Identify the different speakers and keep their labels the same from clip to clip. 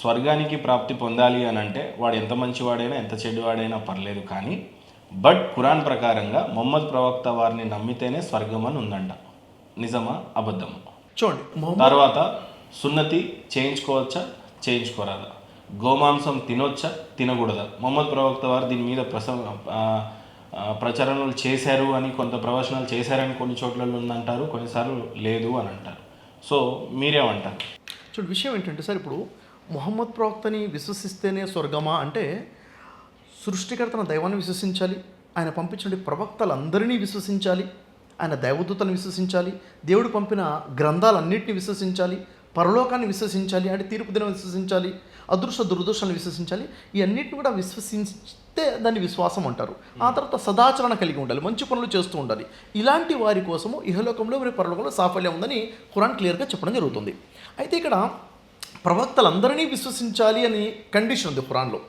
Speaker 1: స్వర్గానికి ప్రాప్తి పొందాలి అని అంటే వాడు ఎంత మంచివాడైనా ఎంత చెడ్డవాడైనా పర్లేదు కానీ బట్ ఖురాన్ ప్రకారంగా మొహమ్మద్ ప్రవక్త వారిని నమ్మితేనే స్వర్గం అని ఉందంట. నిజమా? అబద్ధమా?
Speaker 2: చూడండి
Speaker 1: తర్వాత సున్నతి చేయించుకోవచ్చా? చేయించుకోరాదా? గోమాంసం తినొచ్చా? తినకూడదా? మొహమ్మద్ ప్రవక్త వారు దీని మీద ప్రస ప్రచారణలు చేశారు అని కొంత ప్రవచనాలు చేశారని కొన్ని చోట్ల ఉందంటారు కొన్నిసార్లు లేదు అని అంటారు. సో మీరేమంటారు?
Speaker 2: చూడు విషయం ఏంటంటే సార్ ఇప్పుడు మొహమ్మద్ ప్రవక్తని విశ్వసిస్తేనే స్వర్గమా అంటే సృష్టికర్తన దైవాన్ని విశ్వసించాలి ఆయన పంపించిన ప్రవక్తలందరినీ విశ్వసించాలి ఆయన దైవదూతలను విశ్వసించాలి దేవుడు పంపిన గ్రంథాలన్నింటినీ విశ్వసించాలి పరలోకాన్ని విశ్వసించాలి అంటే తీర్పు దినం విశ్వసించాలి అదృష్ట దురదృష్టాన్ని విశ్వసించాలి ఇవన్నిటిని కూడా విశ్వసిస్తే దాన్ని విశ్వాసం అంటారు. ఆ తర్వాత సదాచరణ కలిగి ఉండాలి మంచి పనులు చేస్తూ ఉండాలి. ఇలాంటి వారి కోసము ఇహలోకంలో మరి పరలోకంలో సాఫల్యం ఉందని ఖురాన్ క్లియర్గా చెప్పడం జరుగుతుంది. అయితే ఇక్కడ ప్రవక్తలందరినీ విశ్వసించాలి అని కండిషన్ ఉంది ఖురాన్లో.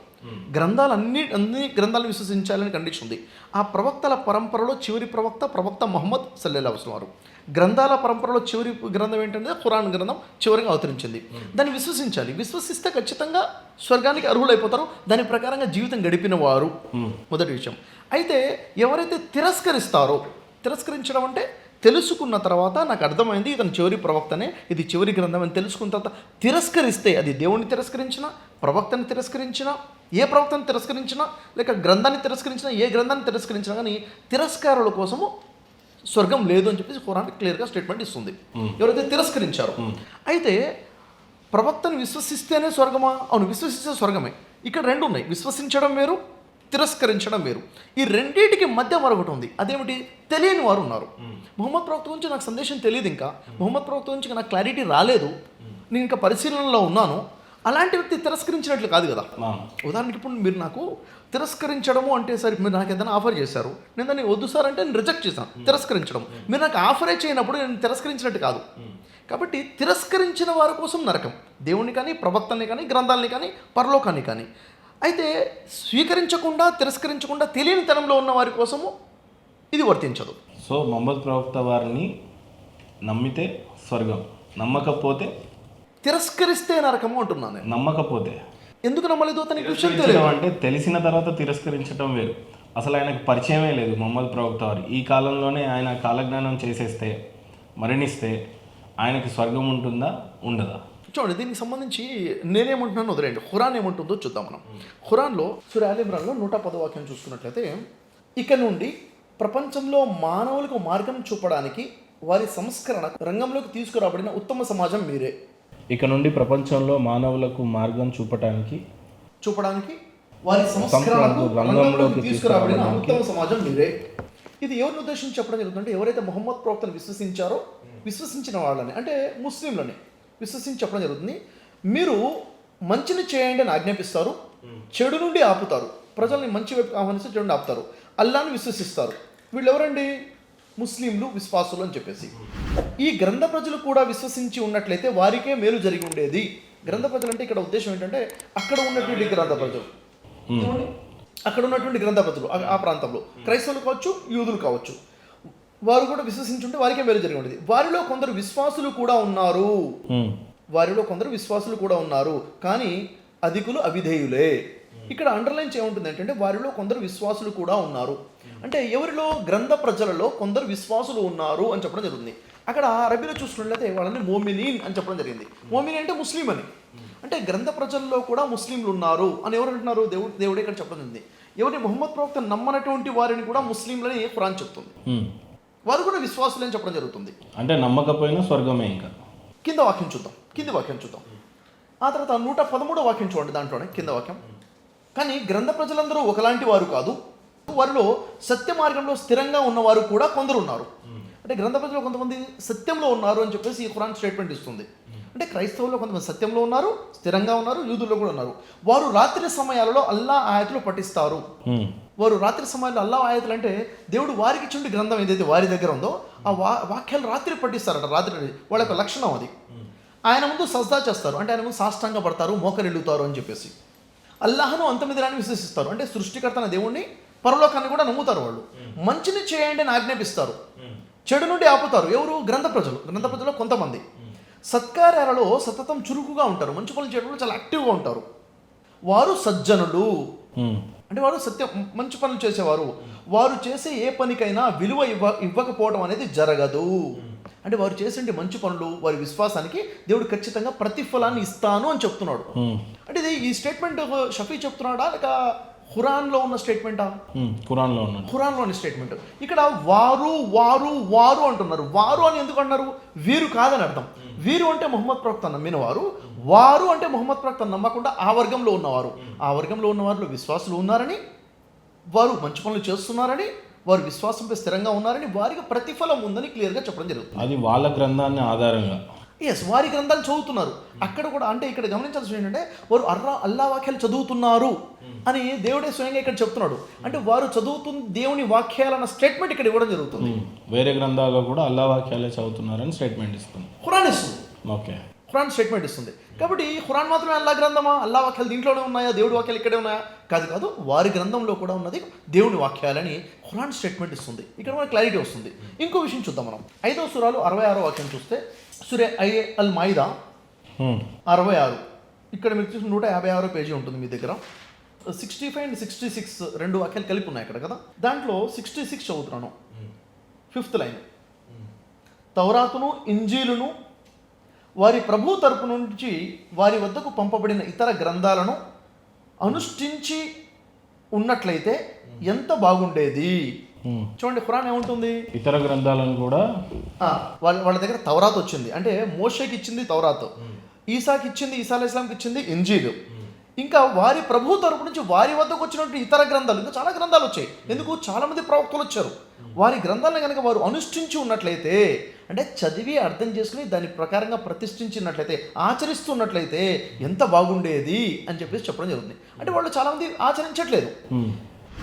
Speaker 2: గ్రంథాలన్నీ అన్ని గ్రంథాలను విశ్వసించాలని కండిషన్ ఉంది. ఆ ప్రవక్తల పరంపరలో చివరి ప్రవక్త ప్రవక్త మొహమ్మద్ సల్లెల్లా వారు. గ్రంథాల పరంపరలో చివరి గ్రంథం ఏంటంటే ఖురాన్ గ్రంథం చివరిగా అవతరించింది. దాన్ని విశ్వసించాలి. విశ్వసిస్తే ఖచ్చితంగా స్వర్గానికి అర్హులైపోతారు. దాని ప్రకారంగా జీవితం గడిపిన వారు. మొదటి విషయం. అయితే ఎవరైతే తిరస్కరిస్తారో తిరస్కరించడం అంటే తెలుసుకున్న తర్వాత నాకు అర్థమైంది ఇతను చివరి ప్రవక్తనే ఇది చివరి గ్రంథం అని తెలుసుకున్న తర్వాత తిరస్కరిస్తే అది దేవుణ్ణి తిరస్కరించినా ప్రవక్తని తిరస్కరించినా ఏ ప్రవక్తను తిరస్కరించినా లేక గ్రంథాన్ని తిరస్కరించినా ఏ గ్రంథాన్ని తిరస్కరించినా కానీ తిరస్కారుల కోసము స్వర్గం లేదు అని చెప్పేసి ఖురాన్ క్లియర్గా స్టేట్మెంట్ ఇస్తుంది. ఎవరైతే తిరస్కరించారో. అయితే ప్రవక్తను విశ్వసిస్తేనే స్వర్గమా? అవును విశ్వసిస్తే స్వర్గమే. ఇక్కడ రెండు ఉన్నాయి. విశ్వసించడం వేరు తిరస్కరించడం వేరు. ఈ రెండింటికి మధ్య మరొకటి ఉంది. అదేమిటి? తెలియని వారు ఉన్నారు. మొహమ్మద్ ప్రవక్త గురించి నాకు సందేశం తెలియదు ఇంకా. మొహమ్మద్ ప్రవక్త గురించి నాకు క్లారిటీ రాలేదు. నేను ఇంకా పరిశీలనలో ఉన్నాను. అలాంటి వ్యక్తి తిరస్కరించినట్లు కాదు కదా. ఉదాహరణకి ఇప్పుడు మీరు నాకు తిరస్కరించడము అంటే సరే మీరు నాకు ఏదైనా ఆఫర్ చేశారు. నేను దాన్ని వద్దు సార్ అంటే నేను రిజెక్ట్ చేశాను. తిరస్కరించడం. మీరు నాకు ఆఫరే చేయనప్పుడు నేను తిరస్కరించినట్టు కాదు. కాబట్టి తిరస్కరించిన వారి కోసం నరకం. దేవుని కానీ ప్రవక్తల్ని కానీ గ్రంథాలని కానీ పరలోకాన్ని కానీ. అయితే స్వీకరించకుండా తిరస్కరించకుండా తెలియని తనంలో ఉన్న వారి కోసము ఇది వర్తించదు.
Speaker 1: సో మొహమ్మద్ ప్రవక్త వారిని నమ్మితే స్వర్గం నమ్మకపోతే
Speaker 2: తిరస్కరిస్తే నరకము అంటున్నాను నేను.
Speaker 1: నమ్మకపోతే.
Speaker 2: ఎందుకు నమ్మలేదు అతనికి? విషయం తెలియదు
Speaker 1: అంటే తెలిసిన తర్వాత తిరస్కరించడం వేరు. అసలు ఆయనకు పరిచయమే లేదు మొహమ్మద్ ప్రవక్త వారు. ఈ కాలంలోనే ఆయన కాలజ్ఞానం చేసేస్తే మరణిస్తే ఆయనకి స్వర్గం ఉంటుందా? ఉండదా?
Speaker 2: చూడండి దీనికి సంబంధించి నేనేమంటున్నాను వదిలేండి ఖురాన్ ఏమంటుందో చూద్దాం మనం. ఖురాన్లో సురాలి ఇమ్రాన్లో నూట పదో వాక్యం చూసుకున్నట్లయితే ఇక నుండి ప్రపంచంలో మానవులకు మార్గం చూపడానికి వారి సంస్కరణ రంగంలోకి తీసుకురాబడిన ఉత్తమ సమాజం మీరే.
Speaker 1: ఇక నుండి ప్రపంచంలో మానవులకు మార్గం చూపటానికి
Speaker 2: చూపడానికి వారి సంస్కరణకు రంగంలోకి తీసుకురాబడిన ఉత్తమ సమాజం మీరే. ఇది ఎవరిని ఉద్దేశించి చెప్పడం జరుగుతుందంటే ఎవరైతే మొహమ్మద్ ప్రవక్తను విశ్వసించారో విశ్వసించిన వాళ్ళని అంటే ముస్లింలని. విశ్వసించి చెప్పడం జరుగుతుంది. మీరు మంచిని చేయండి అని ఆజ్ఞాపిస్తారు. చెడు నుండి ఆపుతారు. ప్రజల్ని మంచి వైపు ఆహ్వానిస్తే చెడు నుండి ఆపుతారు. అల్లాని విశ్వసిస్తారు. వీళ్ళు ఎవరండి ముస్లింలు విశ్వాసులు అని చెప్పేసి. ఈ గ్రంథ ప్రజలు కూడా విశ్వసించి ఉన్నట్లయితే వారికే మేలు జరిగి ఉండేది. గ్రంథ ప్రజలు అంటే ఇక్కడ ఉద్దేశం ఏంటంటే అక్కడ ఉన్నటువంటి గ్రంథ ప్రజలు? అక్కడ ఉన్నటువంటి గ్రంథ ప్రజలు ఆ- ఆ ప్రాంతంలో. క్రైస్తవులు కావచ్చు యూదులు కావచ్చు. వారు కూడా విశ్వసించుంటే వారికే మేలు జరిగి ఉండేది వారిలో కొందరు విశ్వాసులు కూడా ఉన్నారు. వారిలో కొందరు విశ్వాసులు కూడా ఉన్నారు. కానీ అధికులు అవిధేయులే. ఇక్కడ అండర్లైన్ ఏముంటుంది ఏంటంటే వారిలో కొందరు విశ్వాసులు కూడా ఉన్నారు. అంటే ఎవరిలో? గ్రంథ ప్రజలలో కొందరు విశ్వాసులు ఉన్నారు అని చెప్పడం జరుగుతుంది. అక్కడ అరబీలో చూసుకున్నట్లయితే వాళ్ళని మోమినీన్ అని చెప్పడం జరిగింది. మోమిని అంటే ముస్లిం అని. అంటే గ్రంథ ప్రజల్లో కూడా ముస్లింలు ఉన్నారు అని ఎవరు అంటున్నారు? దేవుడు దేవుడే ఇక్కడ చెప్పడం జరిగింది. ఎవరిని మొహమ్మద్ ప్రవక్త నమ్మనటువంటి వారిని కూడా ముస్లింలని ఖురాన్ చెప్తుంది. వారు కూడా విశ్వాసులు అని చెప్పడం జరుగుతుంది.
Speaker 1: అంటే నమ్మకపోయినా స్వర్గమే ఇంకా.
Speaker 2: కింద వాక్యం చూద్దాం. కింది వాక్యం చూద్దాం. ఆ తర్వాత నూట పదమూడో వాక్యం చూడండి దాంట్లోనే కింద వాక్యం. కానీ గ్రంథ ప్రజలందరూ ఒకలాంటి వారు కాదు. వారిలో సత్య మార్గంలో స్థిరంగా ఉన్నవారు కూడా కొందరు ఉన్నారు. అంటే గ్రంథ ప్రజలు కొంతమంది సత్యంలో ఉన్నారు అని చెప్పేసి ఈ ఖురాన్ స్టేట్మెంట్ ఇస్తుంది. అంటే క్రైస్తవుల్లో కొంతమంది సత్యంలో ఉన్నారు స్థిరంగా ఉన్నారు యూదుల్లో కూడా ఉన్నారు. వారు రాత్రి సమయాలలో అల్లా ఆయతులు పఠిస్తారు. వారు రాత్రి సమయంలో అల్లా ఆయతులు అంటే దేవుడు వారికి చుండి గ్రంథం ఏదైతే వారి దగ్గర ఉందో ఆ వా వాక్యాలు రాత్రి పఠిస్తారట. రాత్రి వాళ్ళ యొక్క లక్షణం అది. ఆయన ముందు సజ్దా చేస్తారు. అంటే ఆయన ముందు సాష్టాంగ పడతారు మోకరిల్లుతారు అని చెప్పేసి. అల్లాహను అంతమిదిరాన్ని విశ్వసిస్తారు. అంటే సృష్టికర్త అనే దేవుణ్ణి పరలోకాన్ని కూడా నమ్ముతారు వాళ్ళు. మంచిని చేయండి అని ఆజ్ఞాపిస్తారు. చెడు నుండి ఆపుతారు. ఎవరు? గ్రంథ ప్రజలు. గ్రంథ ప్రజలు కొంతమంది. సత్కార్యాలలో సతతం చురుకుగా ఉంటారు. మంచి పనులు చేయడంలో చాలా యాక్టివ్గా ఉంటారు. వారు సజ్జనులు. అంటే వారు సత్యం మంచి పనులు చేసేవారు. వారు చేసే ఏ పనికైనా విలువ ఇవ్వ ఇవ్వకపోవడం అనేది జరగదు. అంటే వారు చేసే మంచి పనులు వారి విశ్వాసానికి దేవుడు ఖచ్చితంగా ప్రతిఫలాన్ని ఇస్తాను అని చెప్తున్నాడు. అంటే ఇది ఈ స్టేట్మెంట్ షఫీ చెప్తున్నాడా? లేక ఖురాన్లో ఉన్న స్టేట్మెంటా?
Speaker 1: ఖురాన్లో ఉన్నాడు
Speaker 2: ఖురాన్లోని స్టేట్మెంట్. ఇక్కడ వారు వారు వారు అంటున్నారు. వారు అని ఎందుకు అన్నారు వీరు కాదని అర్థం. వీరు అంటే మొహమ్మద్ ప్రవక్త నమ్మిన వారు వారు అంటే మొహమ్మద్ ప్రవక్త నమ్మకుండా ఆ వర్గంలో ఉన్నవారు. ఆ వర్గంలో ఉన్న వారిలో విశ్వాసులు ఉన్నారని వారు మంచి పనులు చేస్తున్నారని వారు విశ్వాసంపై స్థిరంగా ఉన్నారని వారికి ప్రతిఫలం ఉందని క్లియర్గా చెప్పడం జరుగుతుంది.
Speaker 1: అది వాళ్ళ గ్రంథాన్ని ఆధారంగా.
Speaker 2: ఎస్ వారి గ్రంథాలు చదువుతున్నారు. అక్కడ కూడా అంటే ఇక్కడ గమనించాల్సిన ఏంటంటే వారు అర్రా అల్లా వాక్యాలు చదువుతున్నారు అని దేవుడే స్వయంగా ఇక్కడ చెప్తున్నాడు. అంటే వారు చదువుతున్న దేవుని వాక్యాలన్న స్టేట్మెంట్ ఇక్కడ ఇవ్వడం జరుగుతుంది.
Speaker 1: వేరే గ్రంథాల్లో కూడా అల్లా వాక్యాలే చదువుతున్నారని స్టేట్మెంట్ ఇస్తుంది.
Speaker 2: ఖురాన్ ఇస్తుంది.
Speaker 1: ఓకే
Speaker 2: ఖురాన్ స్టేట్మెంట్ ఇస్తుంది. కాబట్టి ఖురాన్ మాత్రమే అల్లా గ్రంథమా? అల్లా వాక్యాలు దీంట్లోనే ఉన్నాయా? దేవుడి వాక్యాలు ఇక్కడే ఉన్నాయా? కాదు కాదు వారి గ్రంథంలో కూడా ఉన్నది దేవుని వాక్యాలని ఖురాన్ స్టేట్మెంట్ ఇస్తుంది. ఇక్కడ మనకి క్లారిటీ వస్తుంది. ఇంకో విషయం చూద్దాం మనం. ఐదో సురాలు అరవై ఆరో వాక్యం చూస్తే సురే ఐ అల్ మైదా అరవై ఆరు. ఇక్కడ మీకు చూసిన నూట యాభై ఆరో పేజీ ఉంటుంది మీ దగ్గర. Sixty five and sixty six రెండు వాక్యాలు కలిపి ఉన్నాయి ఇక్కడ కదా? దాంట్లో సిక్స్టీ సిక్స్ చదువుతున్నాను. Fifth line. తౌరాతును ఇంజీలును వారి ప్రభు తరపు నుంచి వారి వద్దకు పంపబడిన ఇతర గ్రంథాలను అనుష్ఠించి ఉన్నట్లయితే ఎంత బాగుండేది. చూడండి ఖురాన్ ఏముంటుంది?
Speaker 1: ఇతర గ్రంథాలను కూడా
Speaker 2: వాళ్ళ వాళ్ళ దగ్గర తౌరాత్ వచ్చింది. అంటే మోషేకి ఇచ్చింది తౌరాత్. ఈసాకి ఇచ్చింది ఈసా ఇస్లాంకి ఇచ్చింది ఇంజీలు ఇంకా వారి ప్రభు తరపు నుంచి వారి వద్దకు వచ్చినటువంటి ఇతర గ్రంథాలు ఇంకా చాలా గ్రంథాలు వచ్చాయి. ఎందుకు? చాలా మంది ప్రవక్తలు వచ్చారు. వారి గ్రంథాలను కనుక వారు అనుష్ఠించి ఉన్నట్లయితే అంటే చదివి అర్థం చేసుకుని దాని ప్రకారంగా ప్రతిష్ఠించినట్లయితే ఆచరిస్తున్నట్లయితే ఎంత బాగుండేది అని చెప్పేసి చెప్పడం జరుగుతుంది. అంటే వాళ్ళు చాలా మంది ఆచరించట్లేదు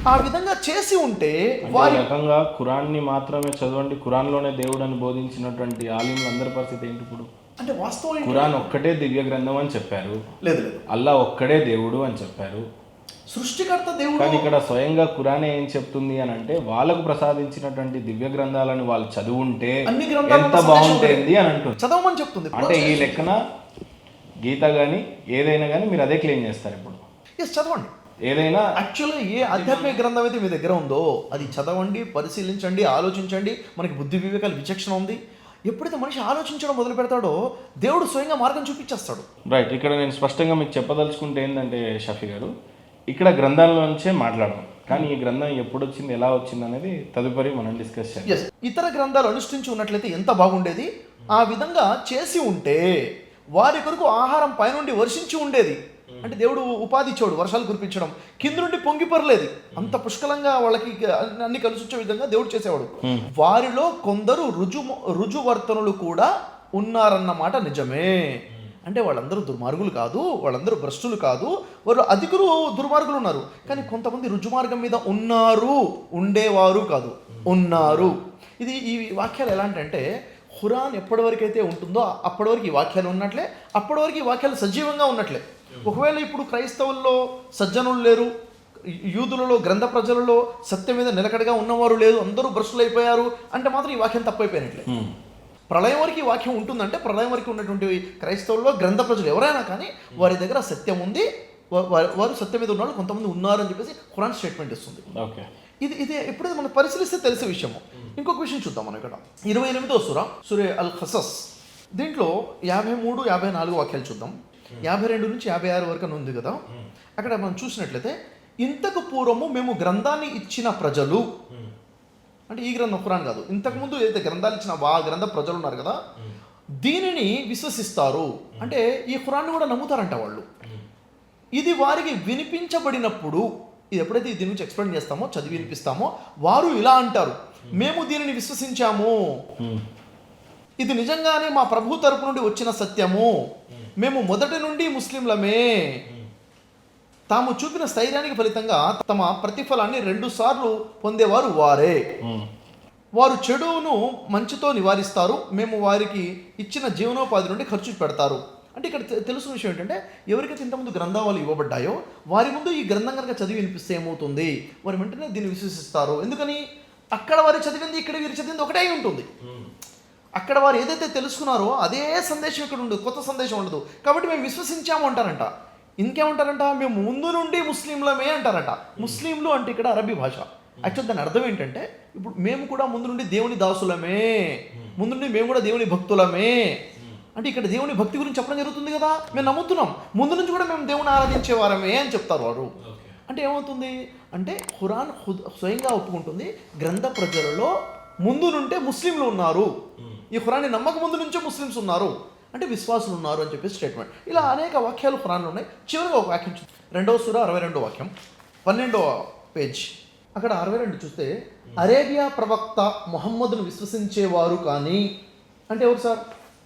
Speaker 2: ఆ విధంగా చేసి ఉంటే వారి
Speaker 1: రకంగా ఖురాన్ని మాత్రమే చదవండి. ఖురాన్లోనే దేవుడు అని బోధించినటువంటి ఆలింలు అందరి పరిస్థితి ఏంటి ఇప్పుడు?
Speaker 2: అంటే వాస్తవం?
Speaker 1: ఖురాన్ ఒక్కటే దివ్య గ్రంథం అని చెప్పారు.
Speaker 2: లేదు లేదు.
Speaker 1: అల్లా ఒక్కడే దేవుడు అని చెప్పారు.
Speaker 2: సృష్టికర్త దేవుడు.
Speaker 1: కానీ ఇక్కడ స్వయంగా ఖురానే ఏం చెప్తుంది అని అంటే వాళ్ళకు ప్రసాదించినటువంటి దివ్య గ్రంథాలను వాళ్ళు చదువుంటే
Speaker 2: అన్ని
Speaker 1: ఎంత బాగుంటుంది అని అంటుంది.
Speaker 2: చదవమని చెప్తుంది.
Speaker 1: అంటే ఈ లెక్కన గీత కానీ ఏదైనా కానీ మీరు అదే క్లెయిమ్ చేస్తారు ఇప్పుడు.
Speaker 2: ఎస్ చదవండి.
Speaker 1: ఏదైనా
Speaker 2: యాక్చువల్గా ఏ ఆధ్యాత్మిక గ్రంథం అయితే మీ దగ్గర ఉందో అది చదవండి పరిశీలించండి ఆలోచించండి. మనకి బుద్ధి వివేకాలు విచక్షణ ఉంది. ఎప్పుడైతే మనిషి ఆలోచించడం మొదలు పెడతాడో దేవుడు స్వయంగా మార్గం చూపించేస్తాడు.
Speaker 1: రైట్ ఇక్కడ నేను స్పష్టంగా మీకు చెప్పదలుచుకుంటే ఏంటంటే షఫీ గారు ఇక్కడ గ్రంథాల నుంచే మాట్లాడడం కానీ ఈ గ్రంథం ఎప్పుడు వచ్చింది ఎలా వచ్చింది అనేది తదుపరి మనం డిస్కస్ చేయాలి
Speaker 2: ఇతర గ్రంథాలు అనుష్ఠించి ఉన్నట్లయితే ఎంత బాగుండేది? ఆ విధంగా చేసి ఉంటే వారి కొరకు ఆహారం పైనుండి వర్షించి ఉండేది. అంటే దేవుడు ఉపాధి ఇచ్చాడు వర్షాలు కురిపించడం. కింద నుండి పొంగి పర్లేదు. అంత పుష్కలంగా వాళ్ళకి అన్ని కలిసి వచ్చే విధంగా దేవుడు చేసేవాడు. వారిలో కొందరు రుజు రుజువర్తనులు కూడా ఉన్నారన్నమాట నిజమే. అంటే వాళ్ళందరూ దుర్మార్గులు కాదు వాళ్ళందరూ భ్రష్టులు కాదు వారు అధికులు దుర్మార్గులు ఉన్నారు. కానీ కొంతమంది రుజుమార్గం మీద ఉన్నారు ఉండేవారు కాదు. ఉన్నారు. ఇది ఈ వాక్యాలు ఎలాంటంటే ఖురాన్ ఎప్పటి వరకు అయితే ఉంటుందో అప్పటి వరకు ఈ వాక్యాలు ఉన్నట్లే అప్పటి వరకు ఈ వాక్యాలు సజీవంగా ఉన్నట్లే. ఒకవేళ ఇప్పుడు క్రైస్తవుల్లో సజ్జనులు లేరు యూదులలో గ్రంథ ప్రజలలో సత్యం మీద నిలకడగా ఉన్నవారు లేదు అందరూ భ్రష్టులు అయిపోయారు అంటే మాత్రం ఈ వాక్యం తప్పైపోయినట్లే. ప్రళయం వరకు ఈ వాక్యం ఉంటుందంటే ప్రళయం వరకు ఉన్నటువంటి క్రైస్తవుల్లో గ్రంథ ప్రజలు ఎవరైనా కానీ వారి దగ్గర సత్యం ఉంది. వారు సత్యం మీద ఉన్న వాళ్ళు కొంతమంది ఉన్నారు అని చెప్పేసి ఖురాన్ స్టేట్మెంట్ ఇస్తుంది.
Speaker 1: ఓకే.
Speaker 2: ఇది ఇది ఎప్పుడైతే మనం పరిశీలిస్తే తెలిసే విషయము. ఇంకొక విషయం చూద్దాం మనం ఇక్కడ. ఇరవై ఎనిమిదో సుర సురే అల్ ఖసస్ దీంట్లో యాభై మూడు యాభై నాలుగు వాక్యాలు చూద్దాం. యాభై రెండు నుంచి యాభై ఆరు వరకు ఉంది కదా? అక్కడ మనం చూసినట్లయితే ఇంతకు పూర్వము మేము గ్రంథాన్ని ఇచ్చిన ప్రజలు. అంటే ఈ గ్రంథం ఖురాన్ కాదు. ఇంతకుముందు ఏదైతే గ్రంథాలు ఇచ్చిన ఆ గ్రంథ ప్రజలు ఉన్నారు కదా దీనిని విశ్వసిస్తారు. అంటే ఈ ఖురాన్ని కూడా నమ్ముతారంట వాళ్ళు. ఇది వారికి వినిపించబడినప్పుడు ఇది ఎప్పుడైతే దీని గురించి ఎక్స్ప్లెయిన్ చేస్తామో చదివి వినిపిస్తామో వారు ఇలా అంటారు. మేము. దీనిని విశ్వసించాము. ఇది నిజంగానే మా ప్రభు తరపు నుండి వచ్చిన సత్యము. మేము. మొదటి నుండి ముస్లింలమే. తాము చూపిన స్థైర్యానికి ఫలితంగా తమ ప్రతిఫలాన్ని రెండు సార్లు పొందేవారు వారే. వారు చెడును మంచితో నివారిస్తారు మేము వారికి ఇచ్చిన జీవనోపాధి నుండి ఖర్చు పెడతారు. అంటే ఇక్కడ తె- తెలుసున్న విషయం ఏంటంటే ఎవరికైతే ఇంతకుముందు గ్రంథాలు ఇవ్వబడ్డాయో వారి ముందు ఈ గ్రంథం కనుక చదివి వినిపిస్తే ఏమవుతుంది? వారు వెంటనే దీన్ని విశ్వసిస్తారు. ఎందుకని? అక్కడ వారు చదివింది ఇక్కడ వీరు చదివింది ఒకటే ఉంటుంది. అక్కడ వారు ఏదైతే తెలుసుకున్నారో అదే సందేశం ఇక్కడ ఉండదు కొత్త సందేశం ఉండదు. కాబట్టి మేము విశ్వసించాము అంటారంట. ఇంకేమంటారంట? మేము ముందు నుండి ముస్లింలమే అంటారట. ముస్లింలు అంటే ఇక్కడ అరబీ భాష. యాక్చువల్ దాని అర్థం ఏంటంటే ఇప్పుడు మేము కూడా ముందు నుండి దేవుని దాసులమే. ముందు నుండి మేము కూడా దేవుని భక్తులమే. అంటే ఇక్కడ దేవుని భక్తి గురించి చెప్పడం జరుగుతుంది కదా? మేము నమ్ముతున్నాం. ముందు నుంచి కూడా మేము దేవుని ఆరాధించేవారమే అని చెప్తారు వారు. అంటే ఏమవుతుంది? అంటే ఖురాన్ స్వయంగా ఒప్పుకుంటుంది గ్రంథ ప్రజలలో ముందు నుండే ముస్లింలు ఉన్నారు. ఈ ఖురాన్ని నమ్మక ముందు నుంచే ముస్లిమ్స్ ఉన్నారు. అంటే విశ్వాసులు ఉన్నారు అని చెప్పి స్టేట్మెంట్ ఇలా అనేక వాక్యాలు ఖురాన్లో ఉన్నాయి. చివరిగా ఒక వాక్యం రెండవ సుర అరవై రెండో వాక్యం. పన్నెండవ పేజ్. అక్కడ అరవై రెండు చూస్తే అరేబియా ప్రవక్త మొహమ్మద్ను విశ్వసించేవారు కానీ అంటే ఎవరు సార్?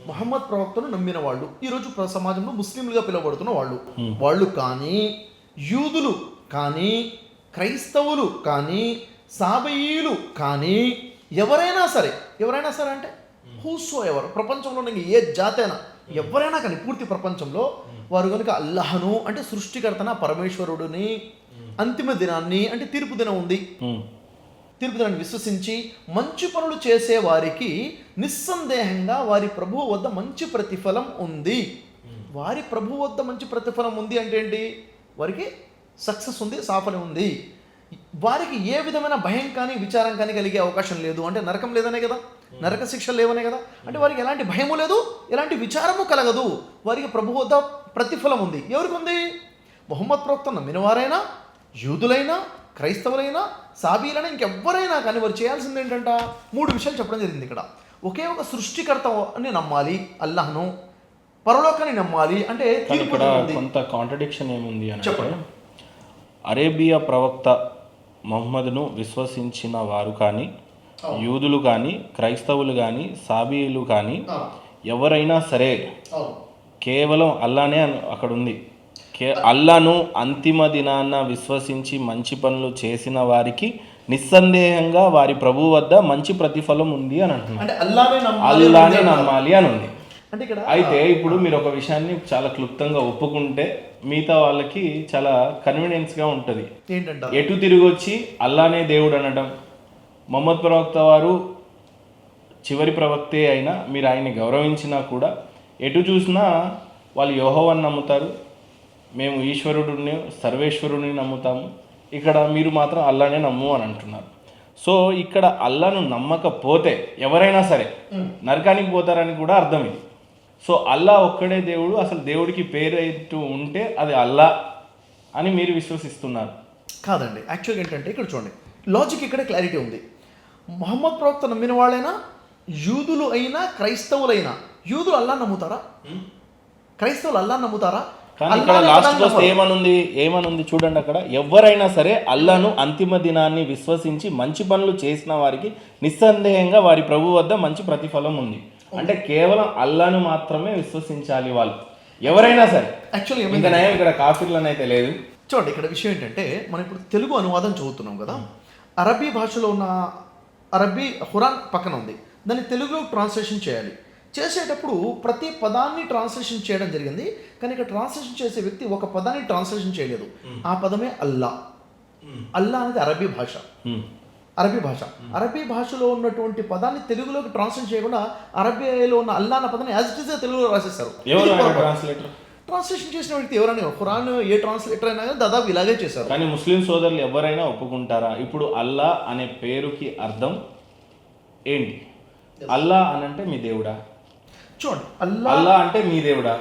Speaker 2: మొహమ్మద్ ప్రవక్తను నమ్మిన వాళ్ళు ఈరోజు సమాజంలో ముస్లింలుగా పిలువబడుతున్న వాళ్ళు. వాళ్ళు కానీ యూదులు కానీ క్రైస్తవులు కానీ సాబయీలు కానీ ఎవరైనా సరే ఎవరైనా సరే అంటే హూసో ఎవరు ప్రపంచంలో ఉన్న ఏ జాతి అయినా ఎవరైనా కానీ పూర్తి ప్రపంచంలో వారు కనుక అల్లాహను అంటే సృష్టికర్తన పరమేశ్వరుడిని అంతిమ దినాన్ని అంటే తీర్పు దినం ఉంది. తీర్పు దినాన్ని విశ్వసించి మంచి పనులు చేసే వారికి నిస్సందేహంగా వారి ప్రభువు వద్ద మంచి ప్రతిఫలం ఉంది. వారి ప్రభు వద్ద మంచి ప్రతిఫలం ఉంది అంటే ఏంటి? వారికి సక్సెస్ ఉంది సాఫల్యం ఉంది. వారికి ఏ విధమైన భయం కానీ విచారం కానీ కలిగే అవకాశం లేదు. అంటే నరకం లేదనే కదా? నరక శిక్షలు లేవనే కదా? అంటే వారికి ఎలాంటి భయము లేదు ఎలాంటి విచారము కలగదు. వారికి ప్రభు వద్ద ప్రతిఫలం ఉంది. ఎవరికి ఉంది? మొహమ్మద్ ప్రవక్త నమ్మిన వారైనా యూదులైనా క్రైస్తవులైనా సాబీలైనా ఇంకెవ్వరైనా కానీ వారు చేయాల్సింది ఏంటంట? మూడు విషయాలు చెప్పడం జరిగింది ఇక్కడ. ఒకే ఒక సృష్టికర్త అని నమ్మాలి అల్లాహ్ను పరలోకాన్ని నమ్మాలి అంటే
Speaker 1: ఇక్కడ కొంత కాంట్రడిక్షన్ ఏముంది అని
Speaker 2: చెప్పండి.
Speaker 1: అరేబియా ప్రవక్త మహమ్మద్ను విశ్వసించిన వారు కానీ యూదులు కానీ క్రైస్తవులు కానీ సాబీయులు కానీ ఎవరైనా సరే. కేవలం అల్లానే అక్కడ ఉంది కే అల్లాను అంతిమ దినాన్న విశ్వసించి మంచి పనులు చేసిన వారికి నిస్సందేహంగా వారి ప్రభు వద్ద మంచి ప్రతిఫలం ఉంది అని అంటున్నారు
Speaker 2: అంటే అల్లానే నమ్మాలి
Speaker 1: అని ఉంది అయితే ఇప్పుడు మీరు ఒక విషయాన్ని చాలా క్లుప్తంగా ఒప్పుకుంటే మిగతా వాళ్ళకి చాలా కన్వీనియన్స్గా ఉంటుంది.
Speaker 2: ఏంటంట
Speaker 1: ఎటు తిరిగి వచ్చి అల్లానే దేవుడు అనడం? మొహమ్మద్ ప్రవక్త వారు చివరి ప్రవక్తే అయినా మీరు ఆయన్ని గౌరవించినా కూడా ఎటు చూసినా వాళ్ళు యోహోవని నమ్ముతారు. మేము ఈశ్వరుడిని సర్వేశ్వరుడిని నమ్ముతాము. ఇక్కడ మీరు మాత్రం అల్లానే నమ్ము అని అంటున్నారు. సో ఇక్కడ అల్లాను నమ్మకపోతే ఎవరైనా సరే నరకానికి పోతారని కూడా అర్థం ఇది. సో అల్లా ఒక్కడే దేవుడు అసలు దేవుడికి పేరు ఉంటే అది అల్లా అని మీరు విశ్వసిస్తున్నారు.
Speaker 2: కాదండి. యాక్చువల్గా ఏంటంటే ఇక్కడ చూడండి. లాజిక్ ఇక్కడ క్లారిటీ ఉంది. మొహమ్మద్ ప్రవక్త నమ్మిన వాళ్ళైనా యూదులు అయినా క్రైస్తవులైనా యూదులు అల్లా నమ్ముతారా? క్రైస్తవులు అల్లా నమ్ముతారా?
Speaker 1: లాస్ట్ వస్తే. ఏమనుంది? ఏమనుంది చూడండి అక్కడ. ఎవరైనా సరే అల్లాను అంతిమ దినాన్ని విశ్వసించి మంచి పనులు చేసిన వారికి నిస్సందేహంగా వారి ప్రభు వద్ద మంచి ప్రతిఫలం ఉంది. అంటే కేవలం అల్లాను మాత్రమే విశ్వసించాలి వాళ్ళు. ఎవరైనా సరే.
Speaker 2: యాక్చువల్లీ
Speaker 1: ఇంకా
Speaker 2: ఏమైంది
Speaker 1: నయం ఇక్కడ కాఫీలను అయితే లేదు.
Speaker 2: చూడండి ఇక్కడ విషయం ఏంటంటే మనం ఇప్పుడు తెలుగు అనువాదం చదువుతున్నాం కదా. అరబీ భాషలో ఉన్న అరబీ ఖురాన్ పక్కన ఉంది. దాన్ని తెలుగులో ట్రాన్స్లేషన్ చేయాలి. చేసేటప్పుడు ప్రతి పదాన్ని ట్రాన్స్లేషన్ చేయడం జరిగింది. కానీ ఇక్కడ ట్రాన్స్లేషన్ చేసే వ్యక్తి ఒక పదాన్ని ట్రాన్స్లేషన్ చేయలేదు. ఆ పదమే అల్లా. అల్లా అనేది అరబీ భాష. అరబీ భాష. అరబీ భాషలో ఉన్నటువంటి పదాన్ని తెలుగులోకి ట్రాన్స్లేట్ చేయకుండా అరబీలో ఉన్న అల్లా అన్న పదాన్ని యాజ్ ఇట్ ఈస్ తెలుగులో రాసేస్తారు. ట్రాన్స్లేషన్ చేసిన వ్యక్తి ఎవరైనా ఖురాన్ ఏ ట్రాన్స్లేటర్ అయినా కానీ దాదాపు ఇలాగే చేశారు.
Speaker 1: కానీ ముస్లిం సోదరులు ఎవరైనా ఒప్పుకుంటారా? ఇప్పుడు అల్లా అనే పేరుకి అర్థం ఏంటి? అల్లా అనంటే మీ దేవుడా?
Speaker 2: చూడండి అల్లా
Speaker 1: అల్లా అంటే మీ దేవుడా?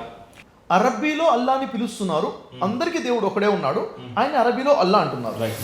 Speaker 2: అరబ్బీలో అల్లాని పిలుస్తున్నారు. అందరికీ దేవుడు ఒకడే ఉన్నాడు. ఆయన అరబీలో అల్లా అంటున్నారు.
Speaker 1: రైట్.